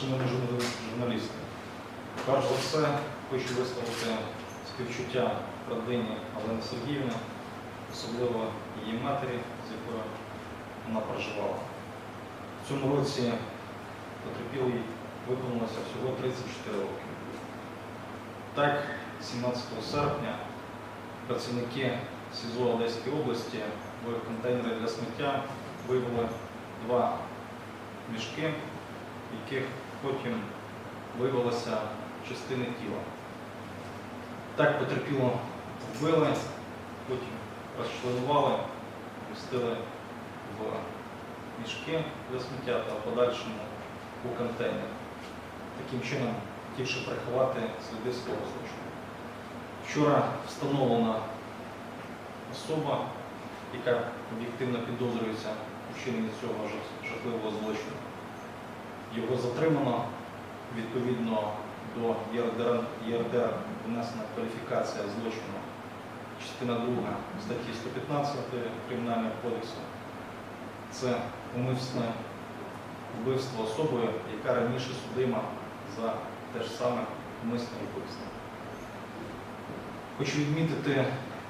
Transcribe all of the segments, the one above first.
Шановні журналісти, перш за все хочу висловити співчуття родині Олени Сергіївни, особливо її матері, з якою вона проживала. В цьому році потерпілій виповнилося всього 34 роки. Так, 17 серпня працівники СІЗО Одеської області в контейнері для сміття виявили два мішки, яких потім виявилася частини тіла. Так потерпіло вбили, потім розчленували, пустили в мішки для сміття та в подальшому у контейнер. Таким чином, хотівши приховати сліди свого злочину. Вчора встановлена особа, яка об'єктивно підозрюється у вчиненні цього жахливого злочину. Його затримано відповідно до ЄРДР, ЄРДР внесена кваліфікація злочину. Частина 2 статті 115 Кримінального кодексу. Це умисне вбивство особою, яка раніше судима за те ж саме умисне вбивство. Хочу відмітити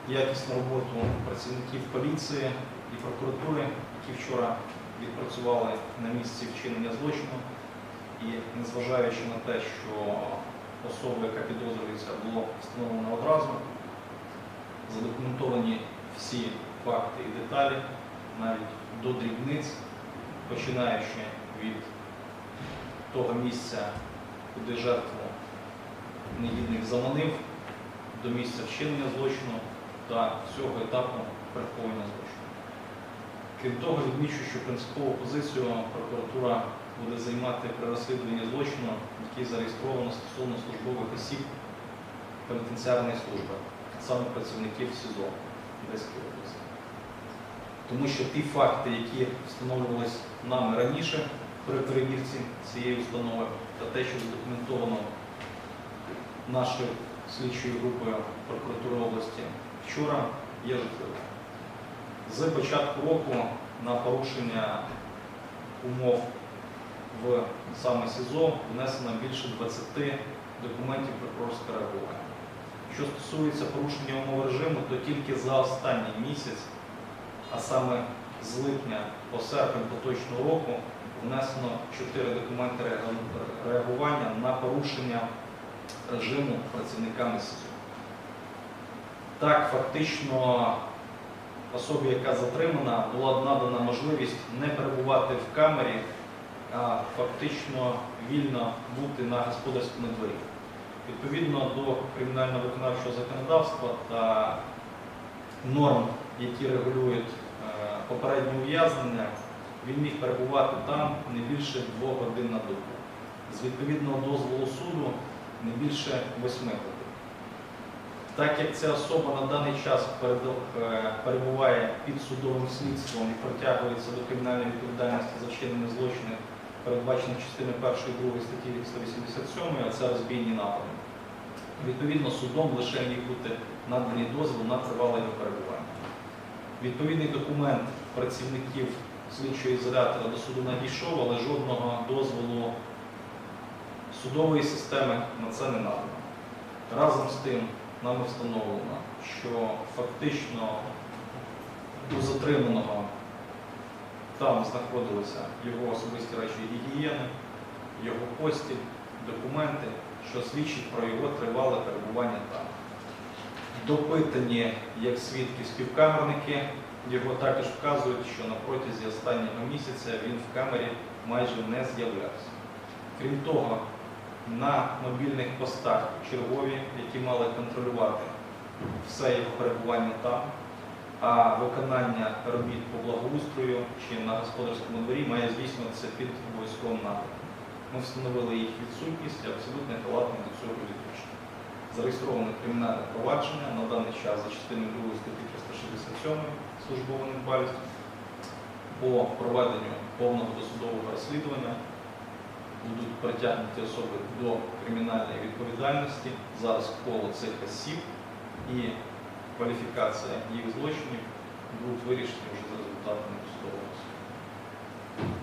якісну роботу працівників поліції і прокуратури, які вчора відпрацювали на місці вчинення злочину. І незважаючи на те, що особа, яка підозрюється, було встановлено одразу, задокументовані всі факти і деталі, навіть до дрібниць, починаючи від того місця, куди жертву негідник заманив, до місця вчинення злочину та всього етапу приховування злочину. Крім того, відмічу, що принципову позицію прокуратура буде займати при розслідуванні злочину, який зареєстровано стосовно службових осіб пенітенціарної служби, саме працівників СІЗО Одеської області. Тому що ті факти, які встановлювалися нами раніше при перевірці цієї установи, та те, що задокументовано нашою слідчою групою прокуратури області вчора, є жахливим. З початку року на порушення умов в саме СІЗО внесено більше 20 документів прокурорського реагування. Що стосується порушення умов режиму, то тільки за останній місяць, а саме з липня по серпень поточного року, внесено 4 документи реагування на порушення режиму працівниками СІЗО. Так, фактично особі, яка затримана, була надана можливість не перебувати в камері, а фактично вільно бути на господарському дворі. Відповідно до кримінального виконавчого законодавства та норм, які регулюють е, попереднє ув'язнення, він міг перебувати там не більше двох годин на добу. З відповідного дозволу суду не більше восьми годин. Так як ця особа на даний час е, перебуває під судовим слідством і притягується до кримінальної відповідальності за вчинення злочинів, передбачених частиною 1 і 2 статті 187, а це розбійні напади. Відповідно, судом лише міг бути наданий дозвіл на тривале його перебування. Відповідний документ працівників слідчого ізолятора до суду надійшов, але жодного дозволу судової системи на це не надано. Разом з тим, нами встановлено, що фактично у затриманого там знаходилися його особисті речі гігієни, його постіль, документи, що свідчить про його тривале перебування там. Допитані як свідки співкамерники, його також вказують, що на протязі останнього місяця він в камері майже не з'являвся. Крім того, на мобільних постах чергові, які мали контролювати все його перебування там, а виконання робіт по благоустрою чи на господарському дворі має здійснюватися під обов'язковим наглядом. Ми встановили їх відсутність і абсолютно халатність до цього відключення. Зареєстроване кримінальне провадження на даний час за частиною 2 статті 367 службової недбалістю по проведенню повного досудового розслідування будуть притягнуті особи до кримінальної відповідальності. Зараз коло цих осіб і кваліфікація їх злочинів будуть вирішені вже за результатами судового.